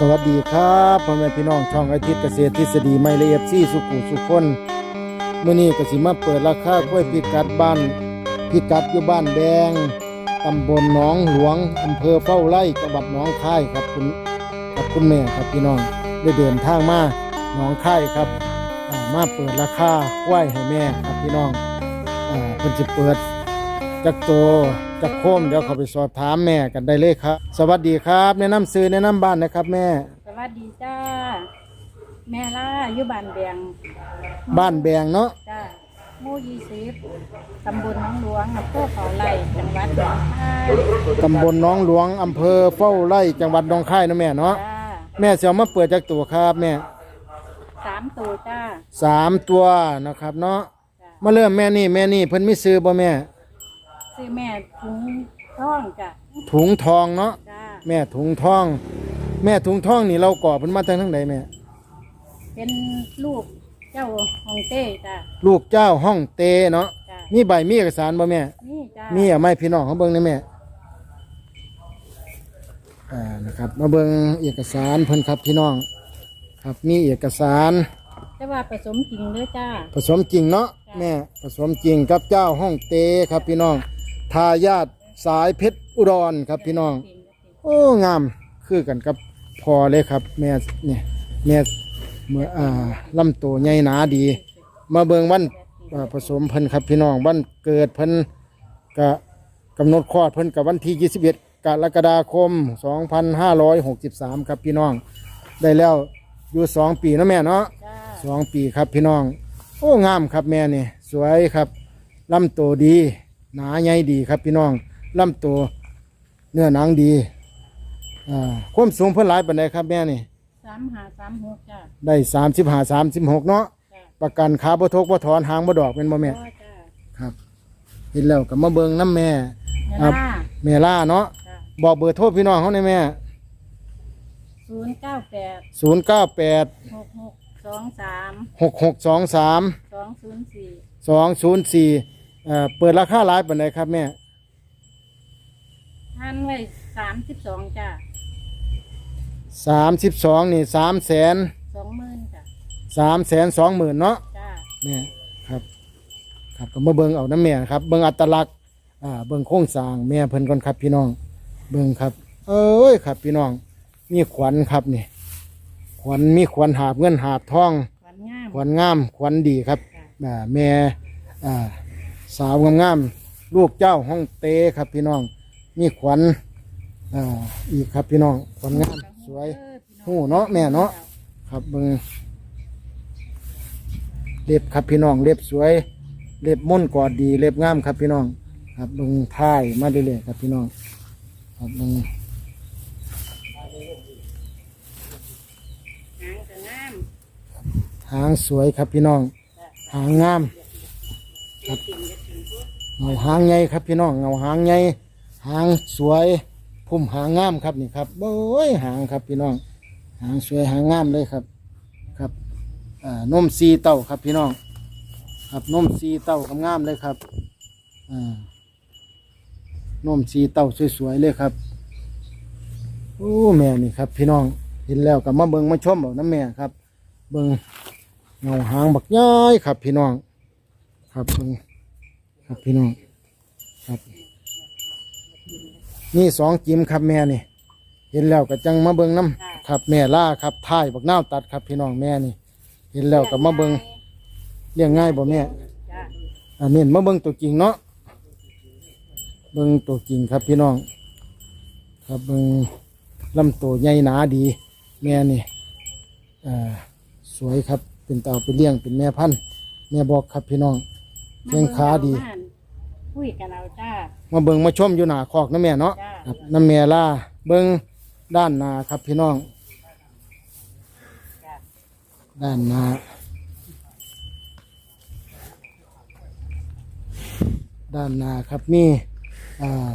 สวัสดีครับพ่อแม่พี่น้องช่องอาทิตย์เกษตรทฤษฎีไม่ละเอียดซี่สุขุสุขคนเมื้อนี้กสิมาเปิดราคากล้วยพิกัดบ้านพิกัดอยู่บ้านแดงตำบลหนองหลวงอำเภอเฝ้าไร่จังหวัดหนองคายครับคุณกับคุณแม่ครับพี่น้องได้เดินทางมาหนองคายครับมาเปิดราคากล้วยให้แม่ครับพี่น้องอ่าเพิ่นสิเปิดจักโต จักโคมเดี๋ยวเขาไปสอบถามแม่กันได้เลยครับ สวัสดีครับแนะนำซื้อแนะนำบ้านนะครับ แม่ สวัสดีจ้า แม่ล่าอยู่บ้านแบงบ้านแบงเนาะจ้าหมู่ยี่สิบตำบลหน้องหลวงอำเภอเขาไร่จังหวัดหนองคายตำบลหน้องหลวงอำเภอเฝ้าไร่จังหวัดหนองคายเนาะแม่เนาะจ้าแม่เสียวมาเปิดจักตัวครับแม่สามตัวจ้าสามตัวนะครับเนาะจ้ามาเริ่มแม่นี่แม่นี่เพิ่นมีซื้อบ่แม่ ซื้อแม่ถุงท่องจ้าถุงทองเนาะจ้าแม่ถุงทอง แม่ถุงทองนี่เราก่อเพิ่นมาทางทางใดแม่เป็นลูกเจ้าฮองเต้จ้าลูกเจ้าห้องเตเนาะจ้ามีใบมีเอกสารบ่แม่ นี่จ้ามีเอาไหมพี่น้องเขาเบิ่งได้แม่ อ่า นะครับ มาเบิ่งเอกสารเพิ่นครับพี่น้อง ครับ มีเอกสารแต่ว่าผสมจริงเด้อจ้า ผสมจริงเนาะแม่ ผสมจริงกับเจ้าห้องเตครับพี่น้อง ทายาทสายเพชรอุดรครับพี่น้อง โอ้งามคือกันกับพอเลยครับ แม่เนี่ยแม่เมื่ออ่าลำตัวใหญ่หนาดี มาเบิงวันอ่าผสมเพิ่นครับพี่น้องวันเกิดเพิ่นก็กำหนดคลอดเพิ่นกับวันที่ 21 กรกฎาคม 2563 ครับพี่น้อง ได้แล้วอยู่ 2 ปีเนาะแม่เนาะจ้าสองปีครับพี่น้อง โอ้งามครับแม่นี่ สวยครับลำตัวดี หนาใหญ่ดีครับพี่น้องลำตัวเนื้อหนังดีอ่าความสูงเพิ่นหลายปานใดครับแม่นี่ สามหาสามหกจ้าได้สามสิบห้าสามสิบหกเนาะจ้าประกันขาบ่ทกบ่ถอนหางบ่ดอกเป็นบ่แม่พ่อจ้าครับเห็นแล้วก็มาเบิ่งน้ำแม่แม่ครับล่าแม่ล่าเนาะจ้าบอกเบอร์โทรพี่น้องเขาในอยแม่ศูนย์เก้าแปดศูนย์เก้าแปดหกหกสองสามหกหกสองสาม สองศูนย์สี่สองศูนย์สี่ เอ่อเปิดราคาหลายปานใดครับแม่ท่านไว้สามสิบสองจ้าสามสิบสองนี่สามแสนสองหมื่นจ้าสามแสนสองหมื่นเนาะ จ้าแม่ครับ ครับก็มาเบิ่งเอาน้ำแม่ครับ เบิ่งอัตลักษณ์อ่าเบิ่งโครงสร้างแม่เพิ่นก่อนครับพี่น้อง เบิ่งครับ เอ้ยครับพี่น้อง มีขวัญครับนี่ขวัญมีขวัญหาบเงินหาบทอง ขวัญงาม ขวัญงามขวัญดีครับค่ะอ่าแม่อ่า สาวงามๆลูกเจ้าห้องเต้ครับพี่น้อง มีขวัญอ่าอีกครับพี่น้องขวัญงามสวยหูเนาะแม่เนาะครับเบิงเล็บครับพี่น้องเล็บสวย เล็บม่นกอดดีเล็บงามครับพี่น้อง ครับเบิงท้ายมาเรื่อยๆครับพี่น้อง ครับเบิงหางงามหางสวยครับพี่น้อง หางงาม จะติ่งจะติ่งพุทธเงาหางใหญ่ครับพี่น้องเงาหางใหญ่หางสวยพุ่มหางงามครับนี่ครับโอ้ยหางครับพี่น้อง หางสวยหางงามเลยครับครับอ่านมซีเต้าครับพี่น้อง ครับนมซีเต้างามเลยครับอ่านมซีเต้าสวยๆเลยครับโอ้แม่นี่ครับ พี่น้องเห็นแล้วก็มาเบิงมาชมเอาน้ำแม่ครับ เบิงเงาหางบักย้อยครับ พี่น้อง ครับเบิ่งครับพี่น้องครับนี่สองจิมครับแม่นี่ เห็นแล้วก็จังมาเบิงน้ำครับแม่ล่าครับท้ายบักน้าวตัดครับพี่น้องแม่นี่ เห็นแล้วก็มาเบิงเลี้ยงง่ายบ่แม่จ้าอันนี้มาเบิงตัวจริงเนาะเบิงตัวจริงครับพี่น้อง ครับเบิงลำตัวใหญ่หนาดี แม่นี่อ่าสวยครับเป็นเต่าเป็นเลี้ยงเป็นแม่พันธุ์แม่บอกครับพี่น้อง แข้งขาดีมคุยกับเราจ้า มาเบิงมาชมอยู่หน้าคอกน้ำแม่เนาะจ้า ครับน้ำแม่ล่าเบิงด้านหน้าครับพี่น้อง จ้าด้านหน้า ด้านหน้าครับมีอ่า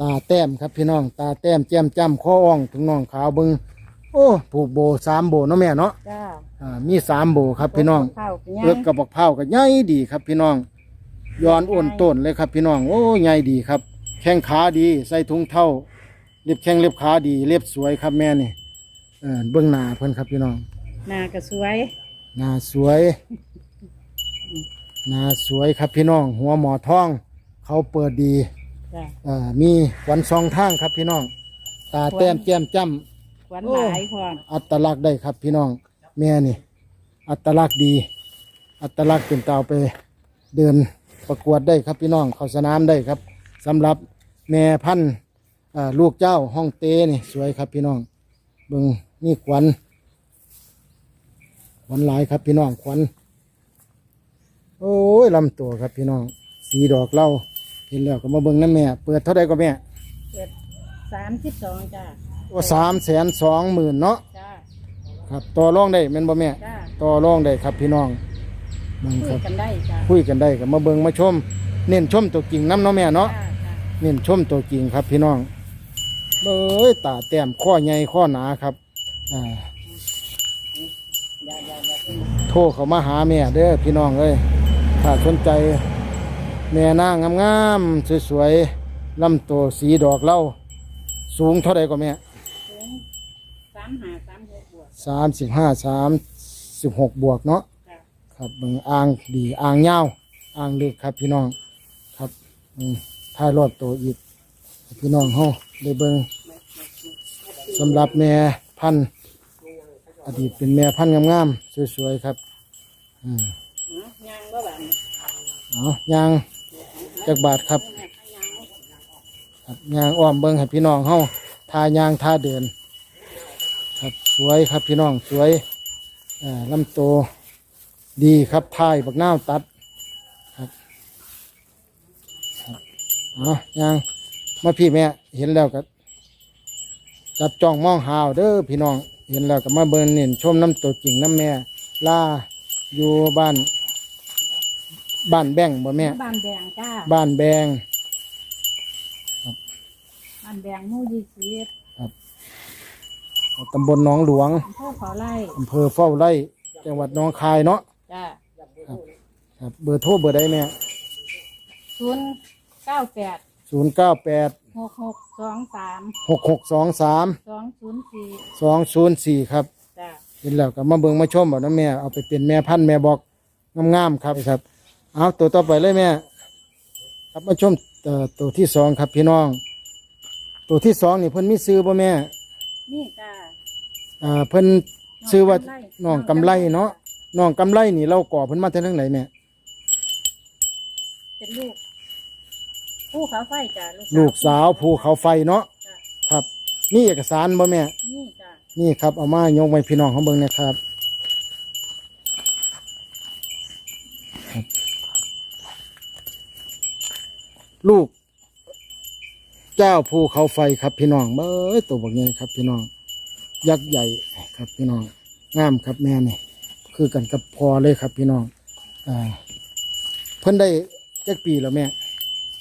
ตาแต้มครับพี่น้อง ตาแต้มแจ่มจ้ำข้ออ่องถึงน้องขาวเบิง โอ้ผูกโบสามโบเนาะแม่เนาะจ้าอ่ามีสามโบครับพี่น้องข้าวเป็นไงเลือกกับบักเผาวก็ใหญ่ดีครับพี่น้องย้อนอ้วนต้นเลยครับพี่น้องโอ้ใหญ่ดีครับ แข้งขาดีใส่ถุงเท้าเล็บแข้งเล็บขาดีเล็บสวยครับแม่นี่เออเบื้องหน้าเพิ่นครับพี่น้องหน้าก็สวยหน้าสวยหน้าสวยครับพี่น้อง หัวหมอทอง เขาเปิดดีจ้ะเอ่อมีขวัญสองทางครับพี่น้อง ตาแต้มแก้มจ้ำ หวานหลายพร้อมอัตลักษณ์ได้ครับ พี่น้อง แม่นี่ อัตลักษณ์ดี อัตลักษณ์เป็นเตาไปเดินประกวดได้ครับพี่น้องเข้าสนามได้ครับสำหรับแม่พันธุ์อ่าลูกเจ้าห้องเตนี่สวยครับพี่น้องเบิงนี่ขวัญขวัญหลายครับพี่น้องขวัญโอ้ยลำตัวครับพี่น้อง สีดอกเหล่าเห็นแล้วก็มาเบิงน้ำแม่ เปิดเท่าไดก็แม่เจ็ดสามสิบสองจ้ะว่าสามแสนสองหมื่นเนาะจ้าครับต่อรองได้แม่นบ่แม่ จ้าต่อรองได้ครับพี่น้องมึงคุครัยบกันได้จ้าคุยกันได้กับมาเบิงมาชม เน้นชมตัวจริงน้ำเนาะแม่เนาะ จ้าจ้าเน้นชมตัวจริงครับพี่น้องเบ้ยตาแต้มข้อใหญ่ข้อหนาครับ อ่า อย่าอย่าอย่าเพิ่งโทรเขามาหาแม่เด้อพี่น้องเอ้ยถ้าสนใจ แม่นางงามๆสวยๆลำตัวสีดอกเหล่าสูงเท่าใดก็แม่สูงสามหาสามหกบวกสามสิบห้าสามสิบหกบวกเนาะจ้าครับเบิ่งอ่างดีอ่างยาวอ่างลึกครับพี่น้องครับอืมถ่ายรอดตัวอีกให้พี่น้องเฮาได้เบิ่งสำหรับแม่พันธุ์อดีตเป็นแม่พันธุ์งามๆสวยๆครับอืมอ๋อย่างก็แบบนี้เอายางจักบาทครับแม่ขยางครับยางอ้อมเบิ่งให้พี่น้องเฮาทายางทาเดินครับ สวยครับพี่น้องสวยอ่าลำโตวดีครับทายบักนาวตัดเอายังมาพี่แม่เห็นแล้วก็จับจ้องมองหาวเด้อพี่น้องเห็นแล้วก็มาเบิ่งเน้นชมน้ำตัวจริงน้ำแม่ล่าอยู่บ้านบ้านแบงบ่แม่ บ้านแดงจ้า บ้านแบงบ้านแดงหมู่ยี่สิบ ตำบลหนองหลวงอำเภอเขาไร่อำเภอเฝ้าไร่ จังหวัดหนองคายเนาะจ้าครับเบอร์โทรเบอร์ใดแม่ศูนย์เก้าแปดศูนย์เก้าแปดหกหกสองสามหกหกสองสามสองศูนย์สี่สองศูนย์สี่ครับจ้าเห็นแล้วก็มาเบิ่งมาชมบอกนะแม่เอาไปเป็นแม่พันธุ์แม่บอกงามๆครับครับ เอาตัวต่อไปเลยแม่ ครับมาชมเอ่อตัวที่สองครับพี่น้อง ตัวที่สองนี่เพิ่นมีซื้อบ่แม่ นี่จ้า อ่าเพิ่นซื้อว่าน้น้อองงกำกำไรไลเนาะน้องกำไรนี่เราก่อเพิ่นมาจากทางไหนแม่เป็นลูกผู้เขาไฟจ้าลูกสาวภูเขาไฟเนาะจ้าครับมีเอกสารบ่แม่ นี่จ้านี่ครับเอามายกไว้พี่น้องของเบิ่งนะครับครับ ลูก เจ้าภูเขาไฟครับพี่น้องเบ้ยตัวบักใหญ่ครับพี่น้อง ยักษ์ใหญ่ครับพี่น้องงามครับแม่นี่คือกันกับพอเลยครับพี่น้องอ่าเพิ่นได้จักปีแล้วแม่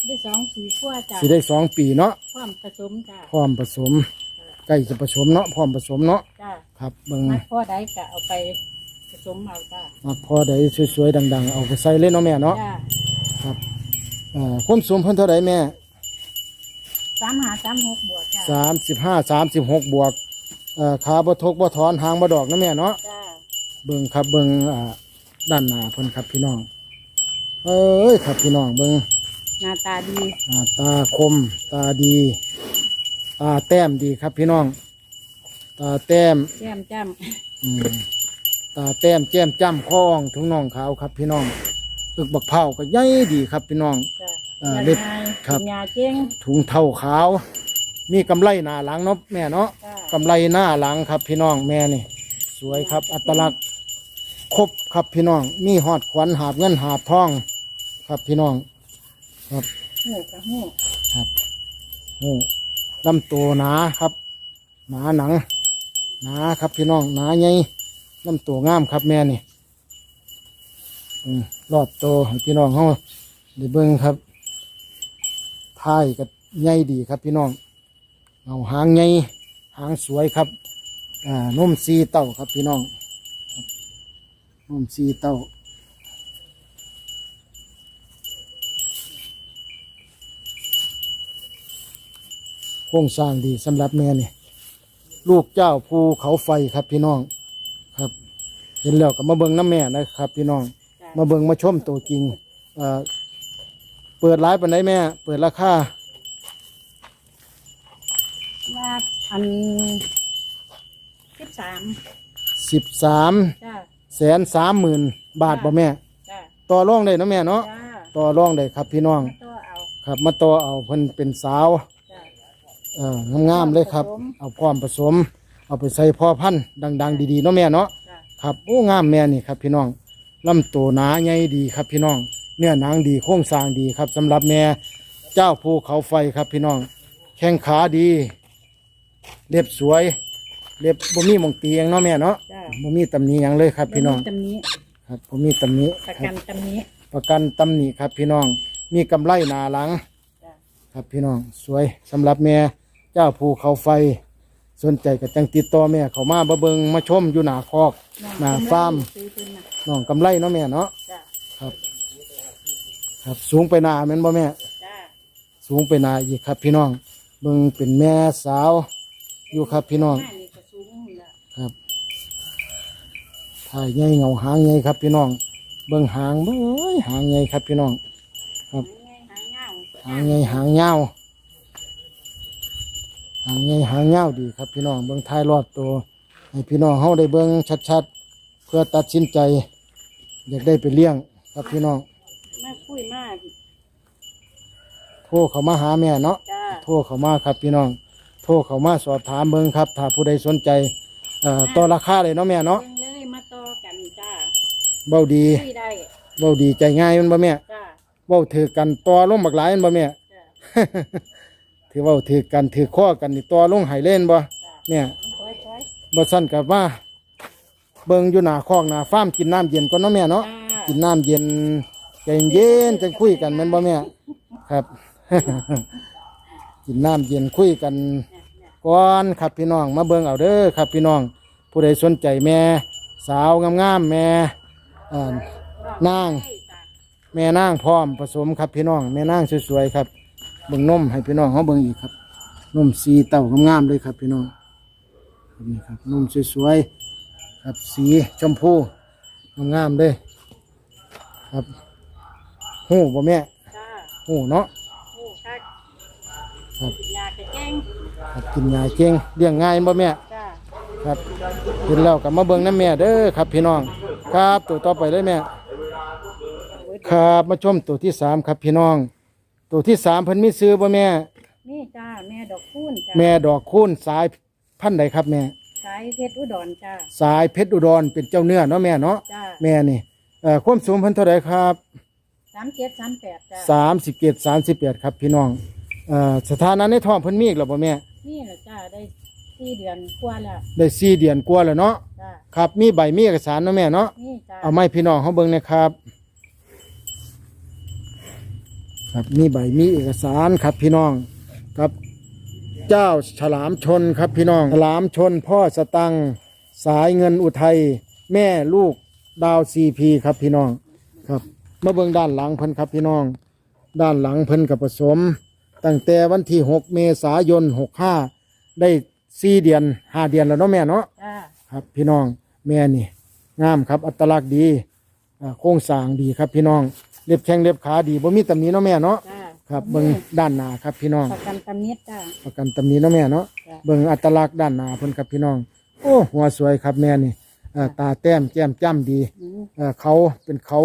ได้สองสีขั้วจ้าสิได้สองปีเนาะความผสมจ้าพร้อมผสมใกล้จะผสมเนาะพร้อมผสมเนาะจ้าครับเบิ่งมัดพ่อได้ก็เอาไปผสมเอาจ้ามักพอได้สวยๆดัง ๆ เอาไปใส่เล่นเนาะแม่เนาะจ้าครับอ่าความสูงเพิ่นเท่าไหร่แม่สามหาสามหกบวกจ้าสามสิบห้าสามสิบหกบวกเอ่อขาบ่ทกบ่ถอนหางบ่ดอกนะแม่เนาะจ้าเบิ่งครับเบิ่งอ่าด้านหน้าเพิ่นครับพี่น้อง เอ้ยครับพี่น้องเบิ่งหน้าตาดีหน้าตาคม ตาดี ตาแต้มดีครับพี่น้อง ตาแต้ม แจ่มจ้อืมตาแต้มแจ่มจ้ำคล้องถุงน่องขาวครับพี่น้องอึกบักเผาก็ใหญ่ดีครับพี่น้องำจ้าอ่าเล็เล็บบคครัรับบยาเจ้งถุงเท่าขาว มีกำไรหน้าหลังเนาะแม่เนาะจ้า กำไรหน้าหลังครับพี่น้องแม่นี่ สวยครับ อัตลักษณ์ครบครับพี่น้อง มีหอดขวัญหาบเงินหาบทอง ครับพี่น้อง ครับหูกับหูครับโอ้ลำตัวหนาครับ หนาหนัง หนาครับพี่น้องหนาใหญ่ลำตัวงามครับแม่นี่อืมรอบโตวให้พี่น้องเขาได้เบิ่งครับท้ายก็ใหญ่ดีครับพี่น้องเอาหางใหญ่ หางสวยครับอ่านมซีเต้าครับพี่น้องครับนมซีเต้าโครงสร้างดีสำหรับแม่นี่ลูกเจ้าภูเขาไฟครับพี่น้องครับ เห็นแล้วก็มาเบิ่งน้ำแม่นะครับ พี่น้องจ้ะมาเบิ่งมาชมตัวจริงเอ่อเปิดร้ายปันไดแม่ เปิดราคา ว่า อันสิบสามสิบสามจ้าแสนสามหมื่นบาทบ่แม่ จ้าต่อรองได้เนาะแม่เนาะจ้าต่อรองได้ครับพี่น้องมาตัวเอาครับ มาต่อเอาเพิ่นเป็นสาว จ้า เอ่องามๆเลยครับ ผสม เอาความผสม เอาไปใส่พ่อพันธุ์ดัง ๆ ดีๆเนาะแม่เนาะ จ้าครับโอ้งามแม่นี่ครับพี่น้องลำตัวหนาใหญ่ดีครับพี่น้อง เนื้อหนังดีโครงสร้างดีครับสำหรับแม่เจ้าภูเขาไฟครับพี่น้อง แข้งขาดี เล็บสวย เล็บบ่มีหมองเตียงเนาะแม่เนาะจ้าบ่มีตำหนิหยังเลยครับ พี่น้องตำนี้ครับบ่มีตำหนิประครักับนตำนี้ ประกันตำหนิครับ พี่น้องมีกำไรหนาหลัง จ้า ครับพี่น้องสวยสำหรับแม่เจ้าภูเขาไฟ สนใจก็จังติดต่อแม่เขามาบ่เบิงมาชมอยู่หน้าคอกหน้าฟาร์มซื้อขึ้นมาน้องกำไรเนาะแม่เนาะจ้าครับครับ สูงไปหนาแม่นบ่แม่ จ้า สูงไปหนาอีกครับ พี่น้องเบิ่งเป็นแม่สาว อยู่ครับพี่น้องหน้านี่ก็สูงอยู่แล้วครับถ่ายใหญ่เงาหางใหญ่ครับพี่น้อง เบิ่งหางเบ้ยหางใหญ่ครับพี่น้อง ครับหางไงหางเงาหางใหญ่หางยาวหางใหญ่หางยาวดีครับพี่น้องเบิ่งท้ายรอดตัวให้พี่น้องเฮาได้เบิ่งชัดๆ เพื่อตัดสินใจ อยากได้ไปเลี้ยงครับพี่น้องมาคุยมากโทรเข้ามาหาแม่เนาะจ้าโทรเข้ามาครับพี่น้อง โทรเข้ามาสอบถามเบิ่งครับ ถ้าผู้ใดสนใจเอ่อต่อราคาเลยเนาะแม่เนาะเบิ่งเลยมาต่อกันจ้าเบ้าดีคุยได้เบ้าดีใจง่ายแมันบ่แม่จ้าเบ้าถือกันต่อลงบักหลายแมันบ่แม่ จ้า ถือเว้าถือกันถือข้อกันนี่ต่อลงให้เล่นบ่จ้าเนี่ยคอยคอยบ่สั่นกับว่า เบิ่งอยู่หน้าคอกหน้าฟาร์มกินน้ำเย็นก่อนเนาะแม่เนาะ จ้ากินน้ำเย็นใจเย็นจังคุยกันแม่นบ่แม่ครับ กินน้ำเย็นคุยกันเนี่ยเนี่ย ก่อนครับพี่น้องมาเบิ่งเอาเด้อครับพี่น้อง ผู้ใดสนใจแม่ สาวงามๆแม่อ่านางใช่จ้าแม่นางพร้อมผสมครับพี่น้อง แม่นางสวยๆครับเบิ่งนมให้พี่น้องเขาเบิ่งอีกครับนมสีเต่างามๆเลยครับพี่น้องครับนี่ครับนมสวยๆครับสีชมพูงามๆเลยครับหูบ่แม่จ้าหูเนาะ โอ้คักครับกินยาแก้แกล้ง ครับกินยาเก่งเลี้ยงง่ายบ่แม่จ้าครับเห็นแล้วกับมาเบิ่งน้ำแม่เด้อครับพี่น้อง ครับตัวต่อไปเลยแม่ ครับมาชมตัวที่สามครับพี่น้อง ตัวที่สามเพิ่นมีซื้อบ่แม่ นี่จ้าแม่ดอกคูณจ้าแม่ดอกคูณสายพันธุ์ใดครับแม่ สายเพชรอุดรจ้าสายเพชรอุดรเป็นเจ้าเนื้อเนาะแม่เนาะจ้าแม่นี่เอ่อความสูงเพิ่นเท่าไหร่ครับสามเจ็ดสามแปดจ้าสามสิบเจ็ดสามสิบแปดครับพี่น้อง เอ่อสถานะในท้องเพิ่นมีอีกแล้วบ่แม่ นี่แหละจ้าได้สี่เดือนกว่าแล้วได้สี่เดือนกว่าแล้วเนาะจ้าครับ มีใบมีเอกสารเนาะแม่เนาะนี่จ้าเอาไม้พี่น้องเขาเบิ่งนะครับ ครับมีใบมีเอกสารครับพี่น้องครับ เจ้าฉลามชนครับพี่น้องฉลามชนพ่อสตังค์สายเงินอุทัยแม่ลูกดาวซีพีครับพี่น้องครับมาเบิ่งด้านหลังเพิ่นครับพี่น้อง ด้านหลังเพิ่นกับผสม ตั้งแต่วันที่6เมษายน65ได้4เดือน5เดือนแล้วเนาะแม่เนาะจ้าครับพี่น้องแม่นี่งามครับ อัตลักษณ์ดีอ่าโครงสร้างดีครับพี่น้องเล็บแข้งเล็บขาดีบ่มีตำหนิเนาะแม่เนาะจ้าครับเบิ่งด้านหน้าครับพี่น้อง ประกันตำนิดจ้า ประกันตำหนิเนาะแม่เนาะจ้ะ เบิ่งอัตลักษณ์ด้านหน้าเพิ่นครับพี่น้อง โอ้หัวสวยครับแม่นี่อ่าตาแต้มแก้มจ้ำดีอืมอ่าเขาเป็นเขา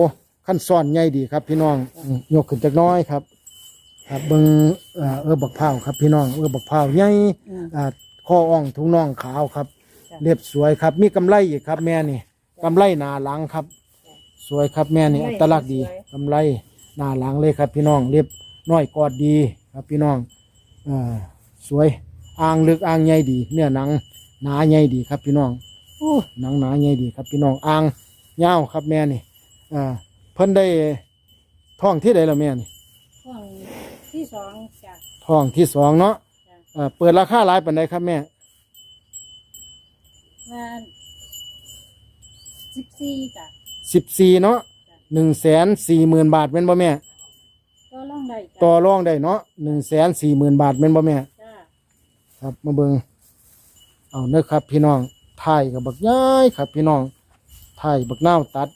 ขั้นซ้อนใหญ่ดีครับพี่น้องอืมยกขึ้นจักหน้อยครับ ครับเบิ่งเอ่อเออบักพร้าวครับพี่น้องเออบักพร้าวใหญ่อืม อ่าข้ออ่องทุ่งน่องขาวครับ จ้ะ เรียบสวยครับ มีกำไรอีกครับ แม่นี่กำไรหนาหลังครับ สวยครับแม่นี่กำไรอัตลักษณ์ดีสวยกำไรหนาหลังเลยครับ พี่น้องเรียบน้อยกอดดีครับพี่น้องอ่าสวยอ่างลึกอ่างใหญ่ดี เนื้อหนังหนาใหญ่ดีครับพี่น้องโอ้หนังหนาใหญ่ดีครับ พี่น้องอ่างยาวครับแม่นี่อ่าเพิ่นได้ท้องที่ใดแล้วแม่นี่ห้อง ที่สองจ้าท้องที่สองเนาะจ้าอ่าเปิดราคาหลายปานใดครับแม่ว่าสิบสี่จ้าสิบสี่เนาะหนึ่งแสนสี่หมื่นบาทเป็นบ่แม่ ก็ล่องได้จ้าต่อรองได้เนาะหนึ่งแสนสี่หมื่นบาทเป็นบ่แม่ จ้าครับมาเบิงเอาเนื้อครับ พี่น้องถ่ายกับบักย้ายครับ พี่น้องถ่ายบักนาวตัด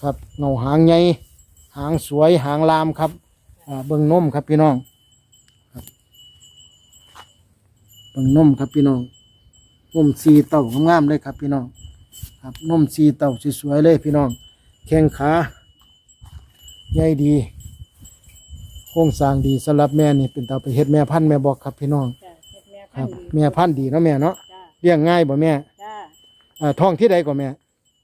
ครับเงาหางใหญ่หางสวยหางลามครับอ่า เบิ่งนมครับพี่น้องครับเบิ่งนมครับพี่น้องนมสีเต่างามๆเลยครับพี่น้อง ครับนมสีเต่าสวยๆเลยพี่น้องแข้งขาใหญ่ดี โครงสร้างดีสำหรับแม่นี่เป็นเตาไปเฮ็ดแม่พันธุ์แม่บอกครับพี่น้องจ้ะเฮ็ดแม่คพัรันบ ธุ์ดีแม่พันธุ์ดีเนาะแม่เนาะจ้ะเลี้ยงง่ายบ่แม่จ้ะอ่าท้องที่ใดก็แม่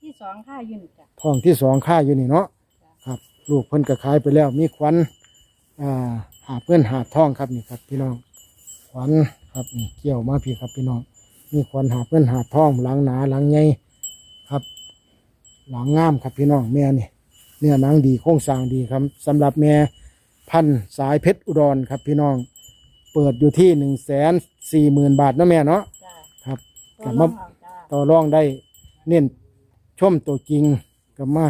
ที่สองค่ายืนจ้ะ ท้องที่สองค่าอยู่นี่เนาะครับ ลูกเพิ่นก็ขายไปแล้ว มีขวัญอ่า หาเพื่อนหาท้องครับนี่ครับ พี่น้องขวัญครับนี่เกี่ยวมาพี่ครับพี่น้องมีขวัญหาเพื่อนหาท้องหลังหนาหลังใหญ่ครับ หลังงามครับพี่น้องแม่นี่เนื้อหนังดีโครงสร้างดีครับสำหรับแม่พันธุ์สายเพชรอุดรครับพี่น้อง เปิดอยู่ที่หนึ่งแสนสี่หมื่นบาทเนาะแม่เนาะจ้ะครับตัวกับลมาองเอาจ้ะต่อรองได้เน้นชมตัวจริงกับมา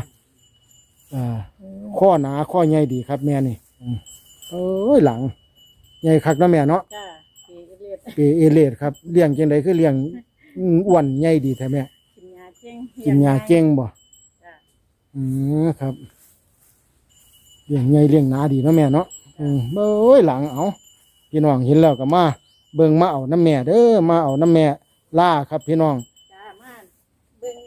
อ่าอืมข้อหนาข้อใหญ่ดีครับแม่นี่อืม เอ้ยหลังใหญ่คักเนาะแม่เนาะจ้ะเกเลียดเปเอเลดครับเลี้ยงจังไดคือเลี้ยงอืมอ้วนใหญ่ดีแท้แม่กินยาเจ้งกินยาเก่งบ่จ้ะอืมครับเลี้ยงใหญ่เลี้ยงหนาดีเนาะแม่เนาะอืมเอ้ยหลังเอาพี่น้องเห็นแล้วก็มาเบิ่งมาเอาน้ำแม่เด้อมาเอาน้ำแม่ล่าครับ พี่น้อง จ้ะมาเบิ่ง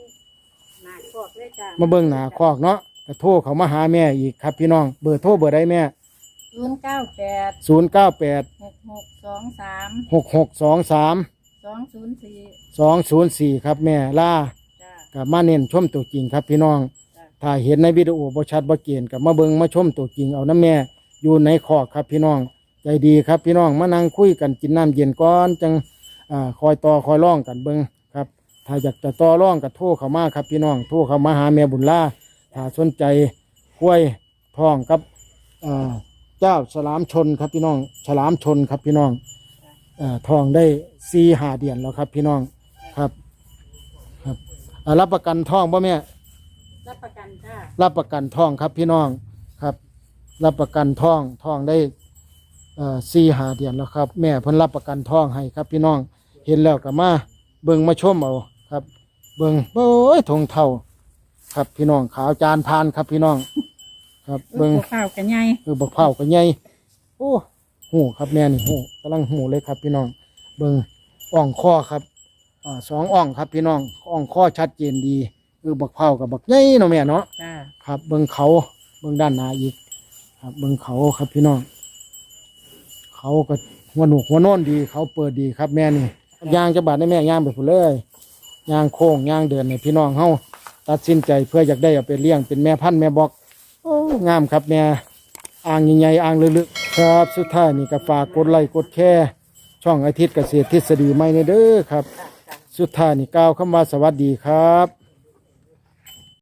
หน้าคอกเลยจ้ะมาเบิ่งหนาคอกเนาะก็โทรเขามาหาแม่อีกครับ พี่น้องเบอร์โทรเบอร์ใดแม่ ศูนย์เก้าแปดศูนย์เก้าแปดหกหกสองสามหกหกสองสามสองศูนย์สี่สองศูนย์สี่ครับแม่ล่าจ้ะกับมาเน้นชมตัวจริงครับพี่น้อง จ้ะ ถ้าเห็นในวิดีโอบ่ชัดบ่เกณฑ์กับมาเบิ่งมาชมตัวจริงเอาน้ำแม่อยู่ในคอกครับพี่น้อง ใจดีครับพี่น้องมานั่งคุยกันกินน้ำเย็นก่อนจังอ่าคอยต่อคอยร่องกันเบิ่งครับ ถ้าอยากจะต่อร่องกับโทรเข้ามาครับพี่น้องโทรเข้ามาหาแม่บุญล่าถ้าสนใจกล้วยทองกับอ่า เจ้าฉลามชนครับพี่น้อง ฉลามชนครับพี่น้องอ่าทองได้ซีหาเดียนแล้วครับพี่น้องครับครับอ่ารับประกันทองป่ะแม่ รับประกันจ้ะรับประกันทองครับพี่น้องครับ รับประกันทองทองได้สี่หาเดือนแล้วครับ แม่เพิ่นรับประกันทองให้ครับพี่น้อง เห็นแล้วก็มาเบิ่งมาชมเอาครับ เบิ่งโอ้ยทงเท่า ครับพี่น้องขาวจานพานครับพี่น้อง ครับเบิ่งเบิ่ง ข้าวกันใหญ่คือบักเผาวก็ใหญ่โอ้หูครับแม่นี่หูกำลังหูเลยครับพี่น้อง เบิ่งอ่องข้อครับอ่าสองอ่องครับพี่น้องอ่องข้อชัดเจนดีคือบักเผาวกับบักใหญ่เนาะแม่เนาะ จ้ะครับเบิ้งเขาเบิ้งด้านหน้าอีก ครับเบิ้งเขาครับพี่น้องเขาก็หัวหนุกหัวโน่นดี เขาเปิดดีครับแม่นี่ยางจะบาดได้แม่ยางไปพุ่นเลยยางโค้งยางเดินในพี่น้องเฮาตัดสินใจเพื่ออยากได้เอาไปเลี้ยงเป็นแม่พันธุ์แม่บอกโอ้ งามครับแม่อ่างใหญ่ๆอ่างลึกๆครับ สุดท้ายนี่ก็ฝากกดไลค์กดแชร์ช่องอาทิตย์เกษตรทฤษฎีใหม่ในเด้อครับจ้ะสุดท้ายนี่กล่าวคำว่าสวัสดีครับ